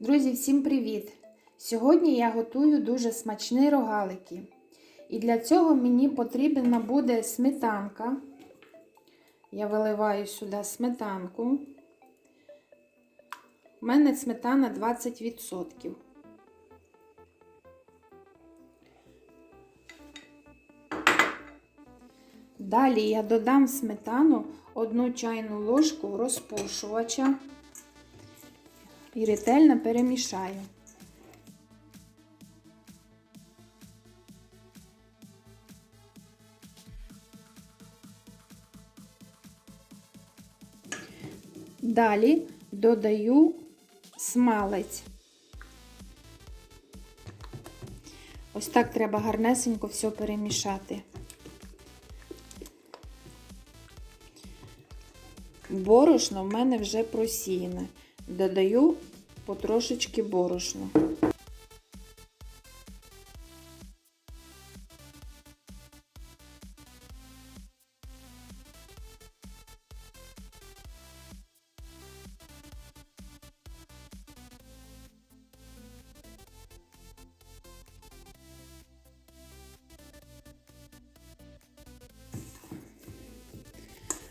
Друзі, всім привіт! Сьогодні я готую дуже смачні рогалики. І для цього мені потрібна буде сметанка. Я виливаю сюди сметанку. У мене сметана 20%. Далі я додам сметану одну чайну ложку розпушувача і ретельно перемішаю. Далі додаю смалець. Ось так треба гарнесенько все перемішати. Борошно в мене вже просіяне. Додаю потрошечки борошну.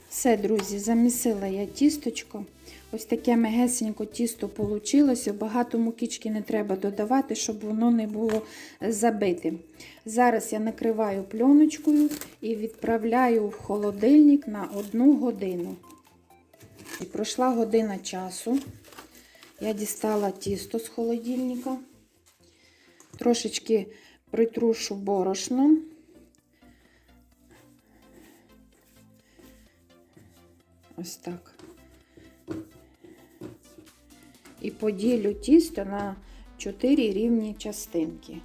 Все, друзі, замісила я тісточко. Ось таке мегесенько тісто вийшло. Багато мукички не треба додавати, щоб воно не було забитим. Зараз я накриваю пленочкою і відправляю в холодильник на одну годину. І пройшла година часу. Я дістала тісто з холодильника, трошечки притрушу борошном. Ось так. І поділю тісто на 4 рівні частинки.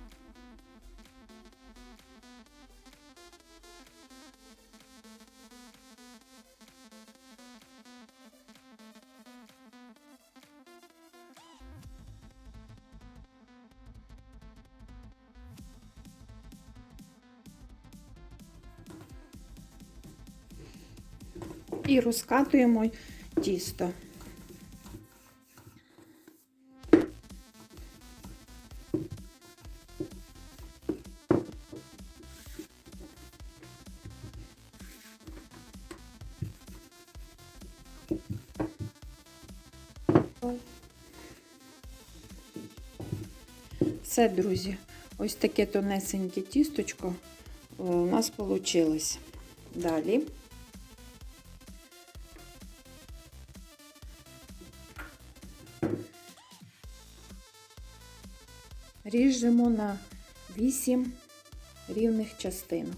І розкатуємо тісто. Все, друзі, ось таке тонесеньке тісточко у нас вийшло. Далі. Ріжемо на 8 рівних частинок.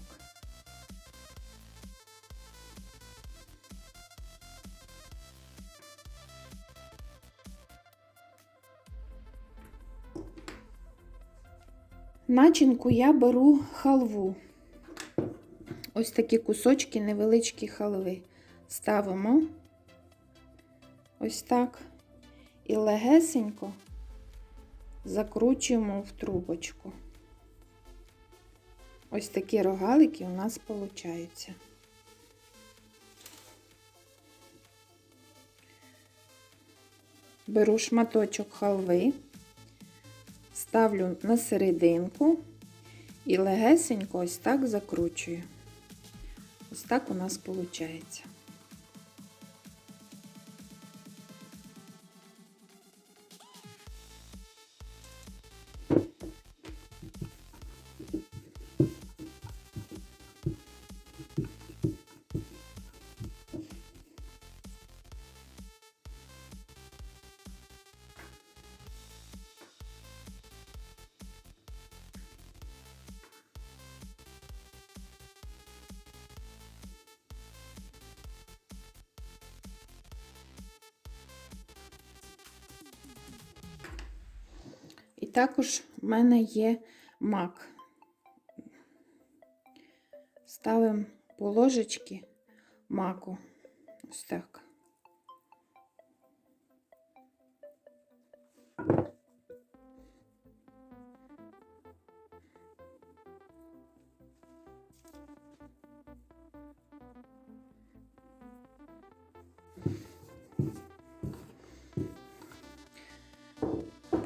Начинку я беру халву. Ось такі кусочки невеличкі халви. Ставимо ось так і легесенько закручуємо в трубочку. Ось такі рогалики у нас виходять. Беру шматочок халви, ставлю на серединку і легесенько ось так закручую. Ось так у нас виходить. Також в мене є мак. Ставимо по ложечки маку. Ось так.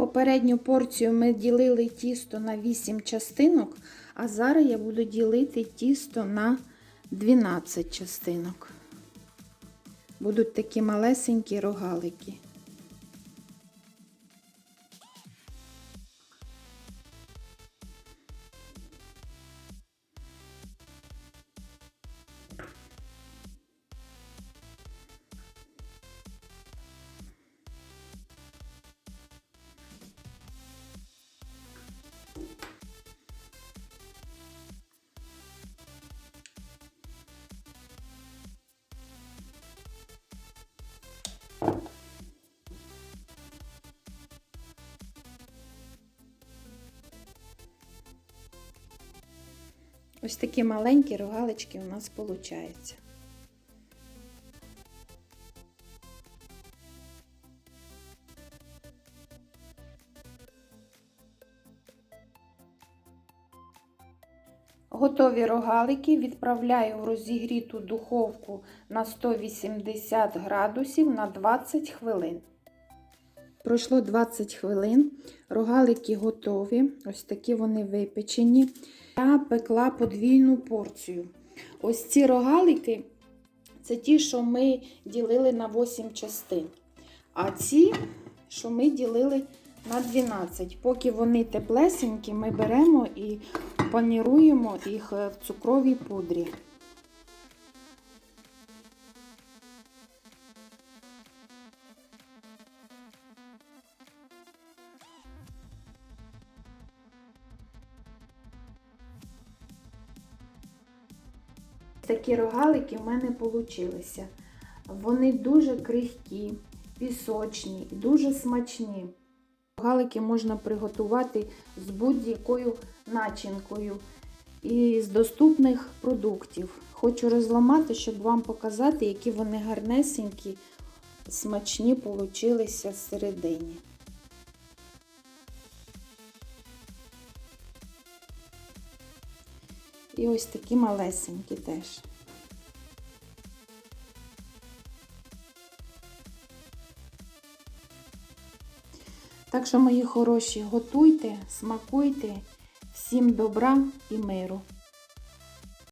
Попередню порцію ми ділили тісто на 8 частинок, а зараз я буду ділити тісто на 12 частинок. Будуть такі малесенькі рогалики. Ось такі маленькі рогалички у нас виходять. Готові рогалики відправляю в розігріту духовку на 180 градусів на 20 хвилин. Пройшло 20 хвилин, рогалики готові, ось такі вони випечені. Я пекла подвійну порцію. Ось ці рогалики це ті, що ми ділили на 8 частин. А ці, що ми ділили на 12. Поки вони теплесенькі, ми беремо і паніруємо їх в цукровій пудрі. Такі рогалики в мене получилися. Вони дуже крихкі, пісочні і дуже смачні. Рогалики можна приготувати з будь-якою начинкою і з доступних продуктів. Хочу розламати, щоб вам показати, які вони гарнесенькі, смачні получилися всередині. І ось такі малесенькі теж. Так що, мої хороші, готуйте, смакуйте, всім добра і миру.